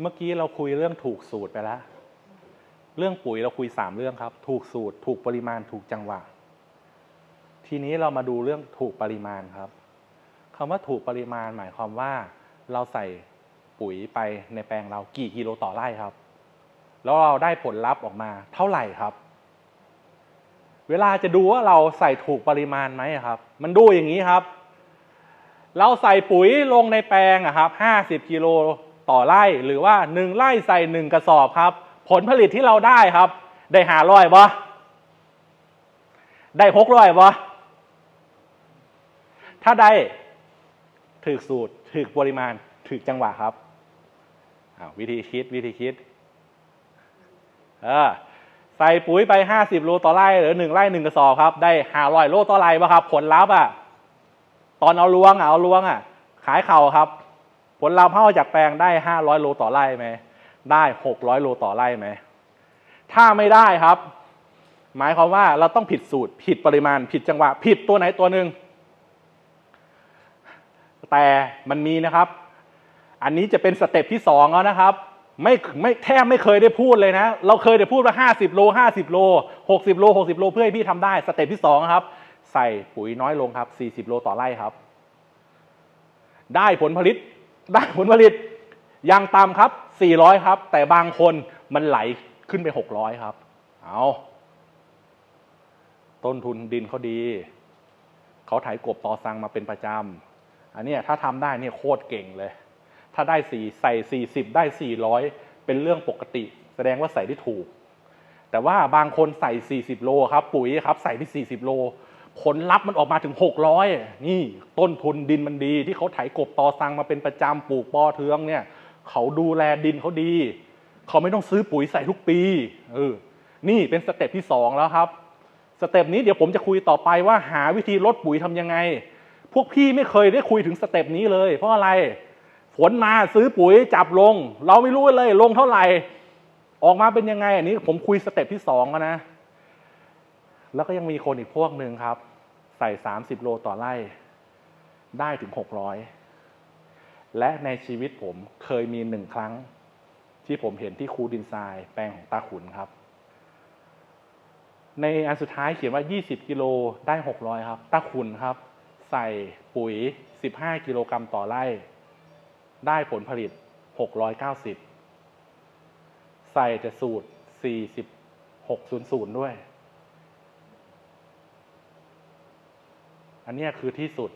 เมื่อกี้เราคุยเรื่องถูกสูตรไปแล้ว เรื่องปุ๋ยเราคุยสามเรื่องครับ ถูกสูตร ถูกปริมาณ ถูกจังหวะ ทีนี้เรามาดูเรื่องถูกปริมาณครับคำว่าถูกปริมาณหมายความว่า เราใส่ปุ๋ยไปในแปลงเรากี่กิโลต่อไร่ครับ แล้วเราได้ผลลัพธ์ออกมา เท่าไหร่ครับ เวลาจะดูว่าเราใส่ถูกปริมาณไหมครับ มันดูอย่างนี้ครับ เราใส่ปุ๋ยลงในแปลงอะครับห้าสิบกิโล ต่อไร่หรือว่าหนึ่งไร่ใส่หนึ่งกระสอบครับ ผลผลิตที่เราได้ครับ ได้หาร้อยบ่ได้หกร้อยบ่ถ้าได้ถือสูตรถือปริมาณถือจังหวะครับววิธีคิดวิธีคิดเออใส่ปุ๋ยไปห้าสิบโลต่อไร่หรือหนึ่งไร่หนึ่งกระสอบครับ ได้ห้าร้อยโลต่อไร่ป่ะครับ ผลลัพธ์อะ ตอนเอาลวงอะเอาลวงอะ ขายเข่าครับ ผลลัพธ์เท่าจากแปลงได้ห้าร้อยโลต่อไร่ไหมได้หกร้อยโลต่อไร่ไหมถ้าไม่ได้ครับ หมายความว่าเราต้องผิดสูตร ผิดปริมาณ ผิดจังหวะ ผิดตัวไหนตัวหนึ่งแต่มันมีนะครับ อันนี้จะเป็นสเต็ปที่สองแล้วนะครับไม่ไม่แทบไม่เคยได้พูดเลยนะ เราเคยได้พูดว่า 50 โล 50 โล 60 โล 60 โล เพื่อให้พี่ทำได้สเต็ปที่สองครับ ใส่ปุ๋ยน้อยลงครับ 40 โลต่อไร่ครับ ได้ผลผลิต ได้ผลผลิตอย่างต่ำครับ 400 ครับ แต่บางคนมันไหลขึ้นไป 600 ครับ เอาต้นทุนดินเขาดี เขาไถกบต่อซังมาเป็นประจำ อันนี้ถ้าทำได้เนี่ยโคตรเก่งเลย ถ้าได้สี่ใส่สี่สิบได้สี่ร้อยเป็นเรื่องปกติ แสดงว่าใส่ได้ถูก แต่ว่าบางคนใส่ 40 โลครับ ปุ๋ยครับ ใส่ไป40 โล ผลลัพธ์มันออกมาถึง 600 นี่ต้นทุนดินมันดี ที่เขาไถกบตอซังมาเป็นประจำปลูกปอเทืองเนี่ยเขาดูแลดินเขาดี เขาไม่ต้องซื้อปุ๋ยใส่ทุกปีเออนี่เป็นสเต็ปที่สองแล้วครับ สเต็ปนี้เดี๋ยวผมจะคุยต่อไปว่าหาวิธีลดปุ๋ยทำยังไง พวกพี่ไม่เคยได้คุยถึงสเต็ปนี้เลย เพราะอะไรฝนมาซื้อปุ๋ยจับลง เราไม่รู้เลยลงเท่าไหร่ ออกมาเป็นยังไงอันนี้ผมคุยสเต็ปที่สองแล้วนะ แล้วก็ยังมีคนอีกพวกหนึ่งครับ ใส่สามสิบโลต่อไร่ ได้ถึงหกร้อยและในชีวิตผมเคยมีหนึ่งครั้ง ที่ผมเห็นที่คูดินทรายแปลงของตาขุนครับ ในอันสุดท้ายเขียนว่า 20 กิโลได้ 600 ครับตาขุนครับ ใส่ปุ๋ย 15 กิโลกรัมต่อไร่ ได้ผลผลิต 690 ใส่แต่สูตร 4600 ด้วย อันนี้คือที่สุด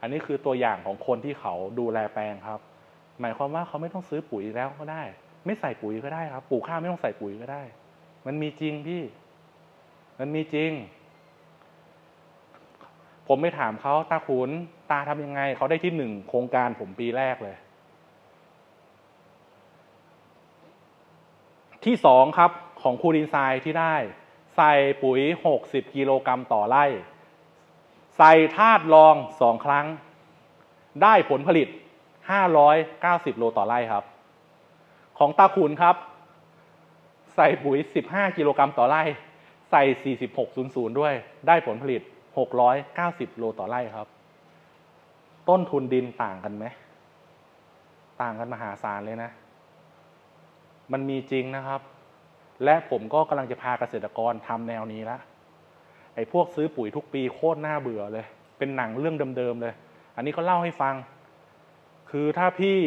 อันนี้คือตัวอย่างของคนที่เขาดูแลแปลงครับ หมายความว่าเขาไม่ต้องซื้อปุ๋ยแล้วก็ได้ ไม่ใส่ปุ๋ยก็ได้ครับ ปลูกข้าวไม่ต้องใส่ปุ๋ยก็ได้ มันมีจริงพี่ มันมีจริง ผมไม่ถามเขาตาขุนตาทำยังไง เขาได้ที่หนึ่งโครงการผมปีแรกเลย ที่สองครับของคูดินทรายที่ได้ ใส่ปุ๋ย 60 กิโลกรัมต่อไร่ ใส่ธาตุรองสองครั้ง ได้ผลผลิต 590 โลต่อไร่ครับ ของตาขุนครับ ใส่ปุ๋ย 15 กิโลกรัมต่อไร่ ใส่ 4600 ด้วย ได้ผลผลิต 690 โลต่อไร่ครับ ต้นทุนดินต่างกันไหม ต่างกันมหาศาลเลยนะ มันมีจริงนะครับ และผมก็กำลังจะพาเกษตรกรทำแนวนี้และ ไอ้พวกซื้อปุ๋ยทุกปีโคตรน่าเบื่อเลย เป็นหนังเรื่องเดิมๆเลย อันนี้เขาเล่าให้ฟัง คือถ้าพี่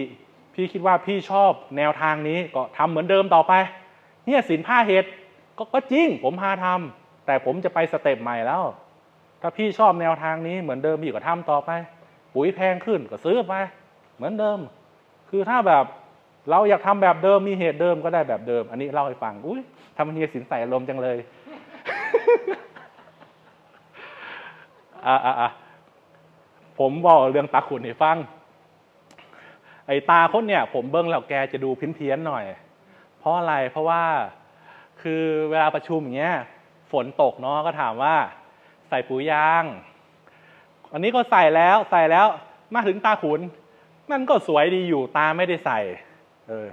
พี่คิดว่าพี่ชอบแนวทางนี้ก็ทำเหมือนเดิมต่อไป เนี่ยสินผ้าเห็ดกก็จริง ผมพาทำแต่ผมจะไปสเต็ปใหม่แล้ว ถ้าพี่ชอบแนวทางนี้เหมือนเดิมพี่ก็ทำต่อไป ปุ๋ยแพงขึ้นก็ซื้อไป เหมือนเดิม คือถ้าแบบเราอยากทำแบบเดิมมีเหตุเดิมก็ได้แบบเดิม อันนี้เล่าให้ฟัง อุ้ยทำเฮียสินใส่อารมณ์จังเลย อะอะอะผมบอกเรื่องตาขุนให้ฟัง ไอ้ตาคนเนี่ย ผมเบิ้งแล้วแกจะดูเพี้ยนๆหน่อย เพราะอะไรเพราะว่าคือเวลาประชุมอย่างเงี้ย ฝนตกเนาะก็ถามว่า ใส่ปุ๋ยยางอันนี้ก็ใส่แล้วใส่แล้วมาถึงตาขุน มันก็สวยดีอยู่ตาไม่ได้ใส่ เออ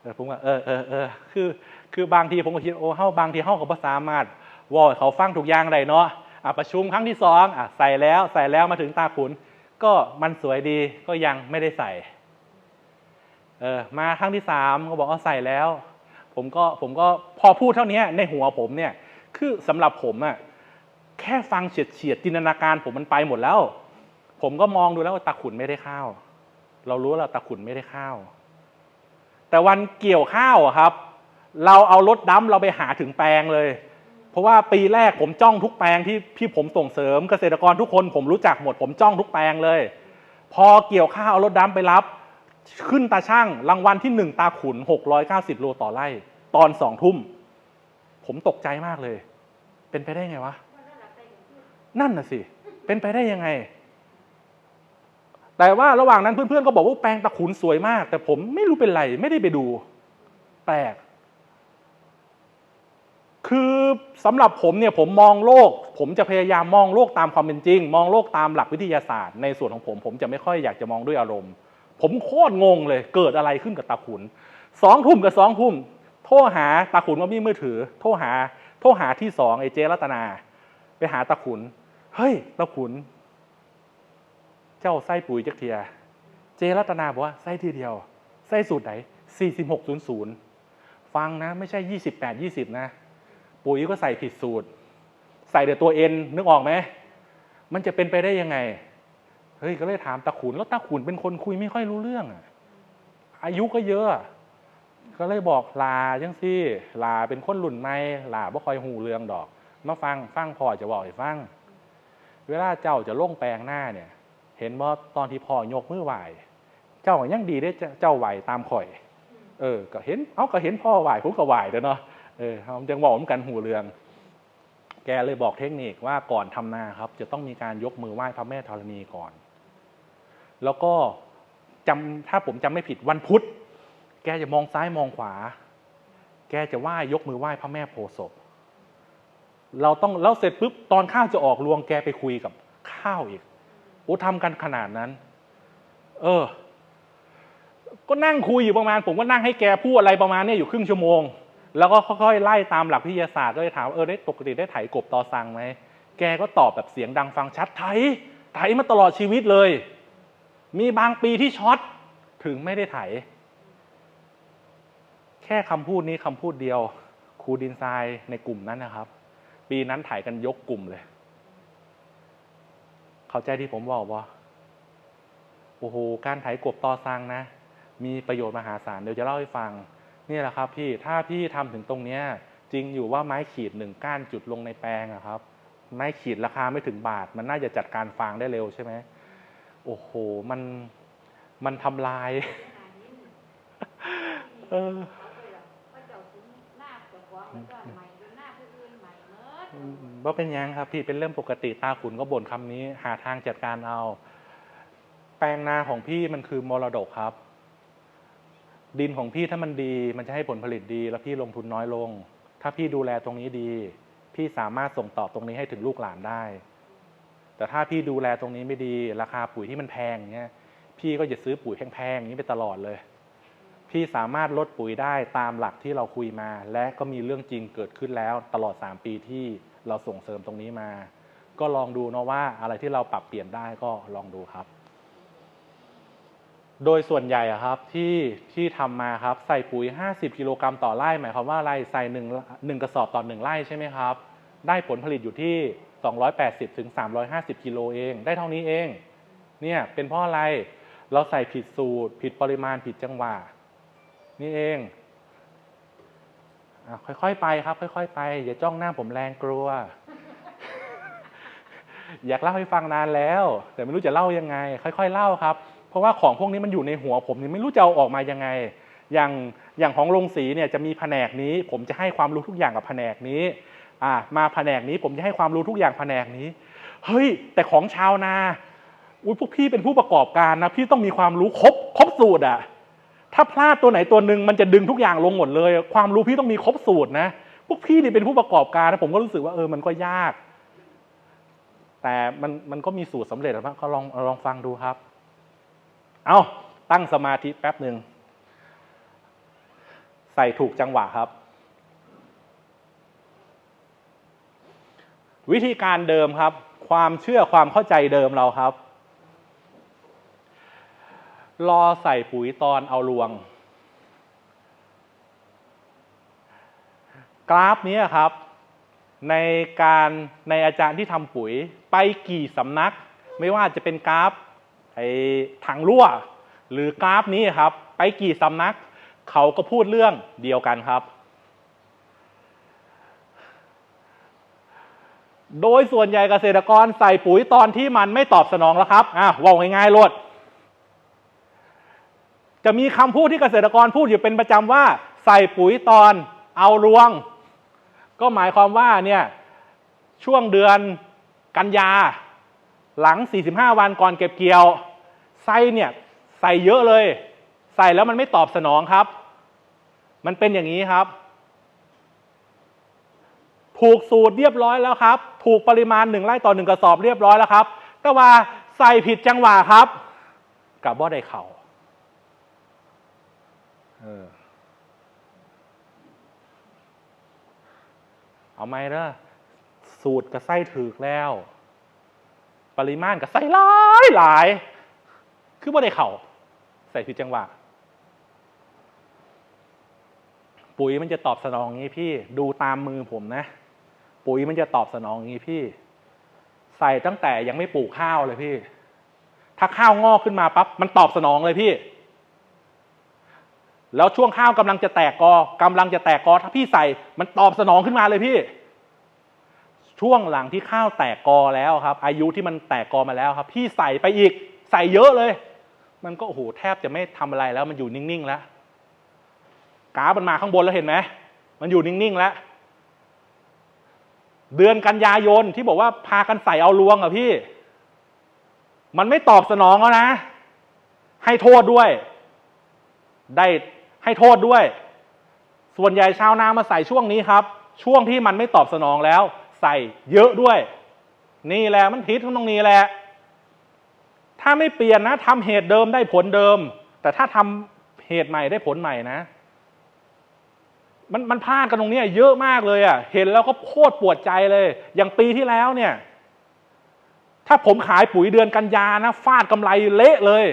เออผมว่าเออเออเออคือ คือบางทีผมก็คิดโอ้เฮาบางทีเฮาก็บ่สามารถวอลเขาฟังทุกอย่างได้เนาะ ประชุมครั้งที่สองอใส่แล้วใส่แล้วมาถึงตาขุน ก็มันสวยดีก็ยังไม่ได้ใส่เออมาครั้งที่สามก็บอกเอาใส่แล้ว ผมก็ผมก็พอพูดเท่านี้ในหัวผมเนี่ย คือสำหรับผมอะแค่ฟังเฉียดเฉียดจินตนาการผมมันไปหมดแล้ว ผมก็มองดูแล้วว่าตาขุนไม่ได้ข้าว เรารู้แล้วตาขุนไม่ได้ข้าว แต่วันเกี่ยวข้าวครับ เราเอารถดัมเราไปหาถึงแปลงเลย ราะว่าปีแรกผมจ้องทุกแปลงที่พี่ผมส่งเสริมเกษตรกรทุกคนผมรู้จักหมด ผมจ้องทุกแปลงเลย พอเกี่ยวข้าวเอารถดัมไปรับ ขึ้นตาช่างรางวัลที่หนึ่งตาขุนหกร้อยเก้าสิบโลต่อไร่ ตอนสองทุ่ม ผมตกใจมากเลย เป็นไปได้ไงวะ นั่นน่ะสิ เป็นไปได้ยังไง แต่ว่าระหว่างนั้นเพื่อนๆก็บอกว่าแปลงตะขุนสวยมาก แต่ผมไม่รู้เป็นไรไม่ได้ไปดู แปลก คือสำหรับผมเนี่ยผมมองโลก ผมจะพยายามมองโลกตามความเป็นจริง มองโลกตามหลักวิทยาศาสตร์ ในส่วนของผมผมจะไม่ค่อยอยากจะมองด้วยอารมณ์ ผมโคตรงงเลยเกิดอะไรขึ้นกับตาขุนสองทุ่มกับสองทุ่มโทรหาตาขุนว่ามีมือถือ โทรหาโทรหาที่สองไอ้เจรัตนา ไปหาตาขุน เฮ้ยตาขุน เจ้าไส้ปุ๋ยจักเทีย เจรัตนาบอกว่าไส้ทีเดียว ไส้สูตรไหน4600 ฟังนะ ไม่ใช่ 28 20 นะ ปุ๋ยก็ใส่ผิดสูตร ใส่แต่ตัวเอ็นนึกออกไหมมันจะเป็นไปได้ยังไงเฮ้ยก็เลยถามตาขุนแล้วตาขุนเป็นคนคุยไม่ค่อยรู้เรื่องอายุก็เยอะ ก็เลยบอกลาจังซี่ลาเป็นคนรุ่นใหม่ลาบ่คอยหูเรื่องดอก มาฟังฟังพ่อจะบอกให้ฟังเวลาเจ้าจะล่งแปลงหน้าเนี่ย เห็นว่าตอนที่พ่อยกมือไหวเจ้าก็ยังดีได้เจ้าเจ้าไหวตามข่อย เออ ก็เห็น เอาก็เห็นพ่อไหวผมก็ไหวเด้อเนาะ เออเขาจังบอกเหมือนกันหูเรือง แกเลยบอกเทคนิคว่าก่อนทำนาครับ จะต้องมีการยกมือไหว้พระแม่ธรณีก่อน แล้วก็จำถ้าผมจำไม่ผิดวันพุธ แกจะมองซ้ายมองขวา แกจะไหว้ยกมือไหว้พระแม่โพศพเราต้องแล้วเสร็จปุ๊บตอนข้าวจะออกรวงแกไปคุยกับข้าวอีกโอ้ทำกันขนาดนั้น เออ ก็นั่งคุยอยู่ประมาณ ผมก็นั่งให้แกพูดอะไรประมาณเนี้ยอยู่ครึ่งชั่วโมง แล้วก็ค่อยๆไล่ตามหลักวิทยาศาสตร์ก็เลยถามว่าเออได้ปกติได้ไถกบตอซังไหมแกก็ตอบแบบเสียงดังฟังชัดไถไถมาตลอดชีวิตเลย มีบางปีที่ช็อตถึงไม่ได้ไถ แค่คำพูดนี้คำพูดเดียวครูดินทรายในกลุ่มนั้นนะครับ ปีนั้นถ่ายกันยกกลุ่มเลย เข้าใจที่ผมบอกว่าโอ้โหการไถกบต่อซังนะ มีประโยชน์มหาศาลเดี๋ยวจะเล่าให้ฟัง นี่แหละครับพี่ถ้าพี่ทำถึงตรงเนี้ยจริงอยู่ว่าไม้ขีดหนึ่งก้านจุดลงในแปลงอะครับ ไม้ขีดราคาไม่ถึงบาท มันน่าจะจัดการฟางได้เร็วใช่ไหมโอ้โหมันมันทำลายเออว่าเป็นยังครับพี่เป็นเรื่องปกติตาขุนก็บ่นคำนี้ หาทางจัดการเอา แปลงนาของพี่มันคือมรดกครับ ดินของพี่ถ้ามันดี มันจะให้ผลผลิตดี แล้วพี่ลงทุนน้อยลง ถ้าพี่ดูแลตรงนี้ดี พี่สามารถส่งต่อตรงนี้ให้ถึงลูกหลานได้ แต่ถ้าพี่ดูแลตรงนี้ไม่ดี ราคาปุ๋ยที่มันแพงเงี้ยพี่ก็จะซื้อปุ๋ยแพงๆอย่างนี้ไปตลอดเลย พี่สามารถลดปุ๋ยได้ตามหลักที่เราคุยมา และก็มีเรื่องจริงเกิดขึ้นแล้ว ตลอด 3 ปีที่เราส่งเสริมตรงนี้มา ก็ลองดูเนาะว่าอะไรที่เราปรับเปลี่ยนได้ก็ลองดูครับ โดยส่วนใหญ่ครับที่ที่ทำมาครับใส่ปุ๋ย 50 กิโลกรัมต่อไร่หมายความว่าอะไรใส่หนึ่งหนึ่งกระสอบต่อหนึ่งไร่ใช่ไหมครับ ได้ผลผลิตอยู่ที่ 280ถึง350 กิโลเอง ได้เท่านี้เองเนี่ยเป็นเพราะอะไรเราใส่ผิดสูตร ผิดปริมาณผิดจังหวะนี่เองอค่อยๆไปครับ ค่อย ๆ ไป อย่าจ้องหน้าผมแรงกลัว อยากเล่าให้ฟังนานแล้ว แต่ไม่รู้จะเล่ายังไง ค่อย ๆ เล่าครับ ราะว่าของพวกนี้มันอยู่ในหัวผมนี่ไม่รู้จะเอาออกมายังไง อย่างอย่างของลงสีเนี่ยจะมีแผนกนี้ ผมจะให้ความรู้ทุกอย่างกับแผนกนี้อ่ามาแผนกนี้ผมจะให้ความรู้ทุกอย่างแผนกนี้ เฮ้ย แต่ของชาวนาอุ้ยพวกพี่เป็นผู้ประกอบการนะพี่ต้องมีความรู้ครบครบสูตรอะถ้าพลาดตัวไหนตัวหนึ่งมันจะดึงทุกอย่างลงหมดเลย ความรู้พี่ต้องมีครบสูตรนะพวกพี่นี่เป็นผู้ประกอบการนะผมก็รู้สึกว่าเออมันก็ยาก แต่มันมันก็มีสูตรสำเร็จแล้วก็ลองลองฟังดูครับ เอาตั้งสมาธิแป๊บหนึ่ง ใส่ถูกจังหวะครับ วิธีการเดิมครับ ความเชื่อความเข้าใจเดิมเราครับ รอใส่ปุ๋ยตอนเอารวง กราฟนี้ครับ ในการในอาจารย์ที่ทำปุ๋ยไปกี่สำนัก ไม่ว่าจะเป็นกราฟ ไอ้ถังรั่ว หรือกราฟนี้ครับ ไปกี่สำนัก เขาก็พูดเรื่องเดียวกันครับ โดยส่วนใหญ่เกษตรกรใส่ปุ๋ยตอนที่มันไม่ตอบสนองแล้วครับอะว่าง่ายๆโลดจะมีคำพูดที่เกษตรกรพูดอยู่เป็นประจำว่า ใส่ปุ๋ยตอนเอารวง ก็หมายความว่าเนี่ยช่วงเดือนกันยาหลัง 45 วันก่อนเก็บเกี่ยว ไส้เนี่ยใส่เยอะเลย ใส่แล้วมันไม่ตอบสนองครับ มันเป็นอย่างนี้ครับ ถูกสูตรเรียบร้อยแล้วครับ ถูกปริมาณหนึ่งไร่ต่อหนึ่งกระสอบเรียบร้อยแล้วครับ แต่ว่าใส่ผิดจังหวะครับกับบ่ได้เข่าเออเอาไหมเด้สูตรกับไส้ถือแล้ว ปริมาณกับไส้หลายหลาย คือบ่ได้เข่าใส่ผิดจังหวะ ปุ๋ยมันจะตอบสนองงี้พี่ ดูตามมือผมนะ ปุ๋ยมันจะตอบสนองงี้พี่ ใส่ตั้งแต่ยังไม่ปลูกข้าวเลยพี่ ถ้าข้าวงอกขึ้นมาปั๊บมันตอบสนองเลยพี่ แล้วช่วงข้าวกำลังจะแตกกอกำลังจะแตกกอ ถ้าพี่ใส่มันตอบสนองขึ้นมาเลยพี่ช่วงหลังที่ข้าวแตกกอแล้วครับ อายุที่มันแตกกอมาแล้วครับ พี่ใส่ไปอีก ใส่เยอะเลย มันก็โอ้โหแทบจะไม่ทำอะไรแล้ว มันอยู่นิ่งๆแล้วกราฟมันมาข้างบนแล้วเห็นไหมมันอยู่นิ่งๆแล้ว เดือนกันยายนที่บอกว่าพากันใส่เอาลวงอะพี่ มันไม่ตอบสนองแล้วนะ ให้โทษด้วย ได้ให้โทษด้วย ส่วนใหญ่ชาวนามาใส่ช่วงนี้ครับ ช่วงที่มันไม่ตอบสนองแล้ว ใส่เยอะด้วย นี่แหละมันพิษตรงนี้แหละ ถ้าไม่เปลี่ยนนะทำเหตุเดิมได้ผลเดิม แต่ถ้าทำเหตุใหม่ได้ผลใหม่นะ มันมันพลาดกันตรงนี้เยอะมากเลยอะ่ะ เห็นแล้วก็โคตรปวดใจเลย อย่างปีที่แล้วเนี่ย ถ้าผมขายปุ๋ยเดือนกันยานะฟาดกำไรเละเลย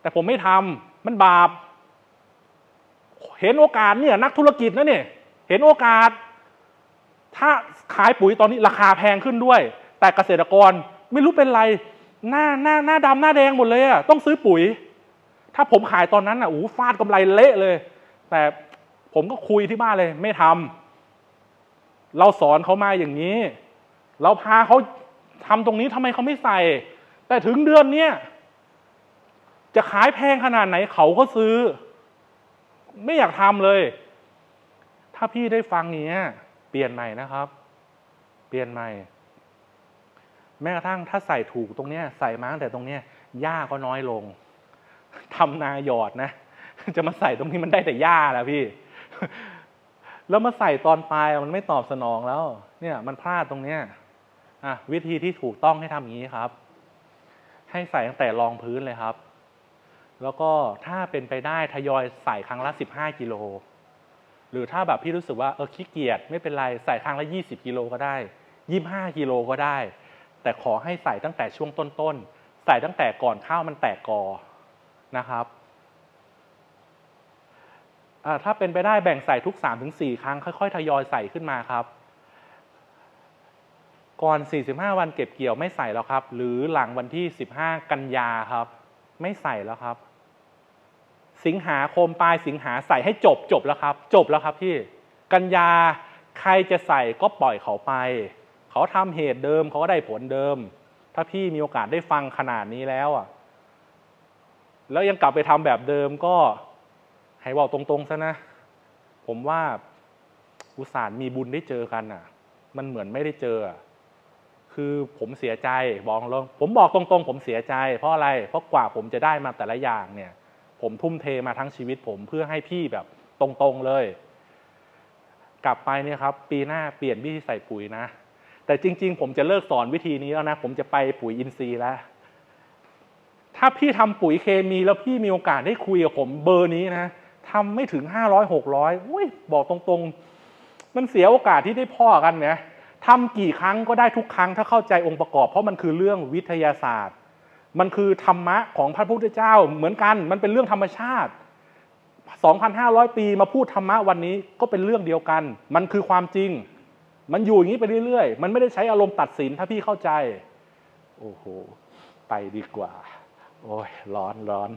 แต่ผมไม่ทำมันบาป เห็นโอกาสเนี่ยนักธุรกิจนะเนี่ย เห็นโอกาส ถ้าขายปุ๋ยตอนนี้ราคาแพงขึ้นด้วย แต่เกษตรกรไม่รู้เป็นไร หน้าหน้าหน้าดำหน้าแดงหมดเลยอะต้องซื้อปุ๋ย ถ้าผมขายตอนนั้นอะโอ้ฟาดกำไรเละเลย แต่ผมก็คุยที่บ้านเลย ไม่ทำเราสอนเขามาอย่างนี้ เราพาเขาทำตรงนี้ทำไมเขาไม่ใส่ แต่ถึงเดือนเนี้ยจะขายแพงขนาดไหนเขาก็ซื้อ ไม่อยากทำเลย ถ้าพี่ได้ฟังอย่างเงี้ย เปลี่ยนใหม่นะครับ เปลี่ยนใหม่ แม้กระทั่งถ้าใส่ถูกตรงเนี้ยใส่มาตั้งแต่ตรงเนี้ยหญ้าก็น้อยลงทำนาหยอดนะ จะมาใส่ตรงนี้มันได้แต่หญ้าแหละพี่ แล้วมาใส่ตอนปลายมันไม่ตอบสนองแล้ว เนี่ย มันพลาดตรงเนี้ยอะวิธีที่ถูกต้องให้ทำอย่างนี้ครับ ให้ใส่ตั้งแต่รองพื้นเลยครับ แล้วก็ถ้าเป็นไปได้ทยอยใส่ครั้งละสิบห้ากิโลหรือถ้าแบบพี่รู้สึกว่าเออขี้เกียจไม่เป็นไรใส่ครั้งละยี่สิบกิโลก็ได้ยี่ห้ากิโลก็ได้ แต่ขอให้ใส่ตั้งแต่ช่วงต้นๆ ใส่ตั้งแต่ก่อนข้าวมันแตกกอนะครับถ้าเป็นไปได้แบ่งใส่ทุก 3-4 ครั้งค่อยๆ ทยอยใส่ขึ้นมาครับ ก่อน 45 วันเก็บเกี่ยวไม่ใส่แล้วครับ หรือหลังวันที่ 15 กันยาครับ ไม่ใส่แล้วครับ สิงหาคมปลายสิงหาใส่ให้จบจบแล้วครับ จบแล้วครับพี่ กันยาใครจะใส่ก็ปล่อยเขาไป เขาทำเหตุเดิมเขาก็ได้ผลเดิม ถ้าพี่มีโอกาสได้ฟังขนาดนี้แล้วอะ แล้วยังกลับไปทำแบบเดิมก็ให้บอกตรงๆซะนะ ผมว่าอุตส่าห์มีบุญได้เจอกันอะ มันเหมือนไม่ได้เจอ คือผมเสียใจบอกลยผมบอกตรงๆ ผมเสียใจ เพราะอะไร เพราะกว่าผมจะได้มาแต่ละอย่างเนี่ย ผมทุ่มเทมาทั้งชีวิตผมเพื่อให้พี่แบบตรงๆเลย กลับไปเนี่ยครับ ปีหน้าเปลี่ยนวิธีใส่ปุ๋ยนะ แต่จริง ๆ ผมจะเลิกสอนวิธีนี้แล้วนะ ผมจะไปปุ๋ยอินทรีย์แล้ว ถ้าพี่ทำปุ๋ยเคมีแล้วพี่มีโอกาสได้คุยกับผมเบอร์นี้นะทำไม่ถึงห้าร้อยหกร้อยอุ้ยบอกตรงๆ มันเสียโอกาสที่ได้พ่อกันนี่ยทำกี่ครั้งก็ได้ทุกครั้งถ้าเข้าใจองค์ประกอบ เพราะมันคือเรื่องวิทยาศาสตร์ มันคือธรรมะของพระพุทธเจ้าเหมือนกันมันเป็นเรื่องธรรมชาติ 2,500 ปีมาพูดธรรมะวันนี้ก็เป็นเรื่องเดียวกัน มันคือความจริง มันอยู่อย่างนี้ไปเรื่อยๆ มันไม่ได้ใช้อารมณ์ตัดสินถ้าพี่เข้าใจ โอ้โห ไปดีกว่า โอ้ยร้อนร้อน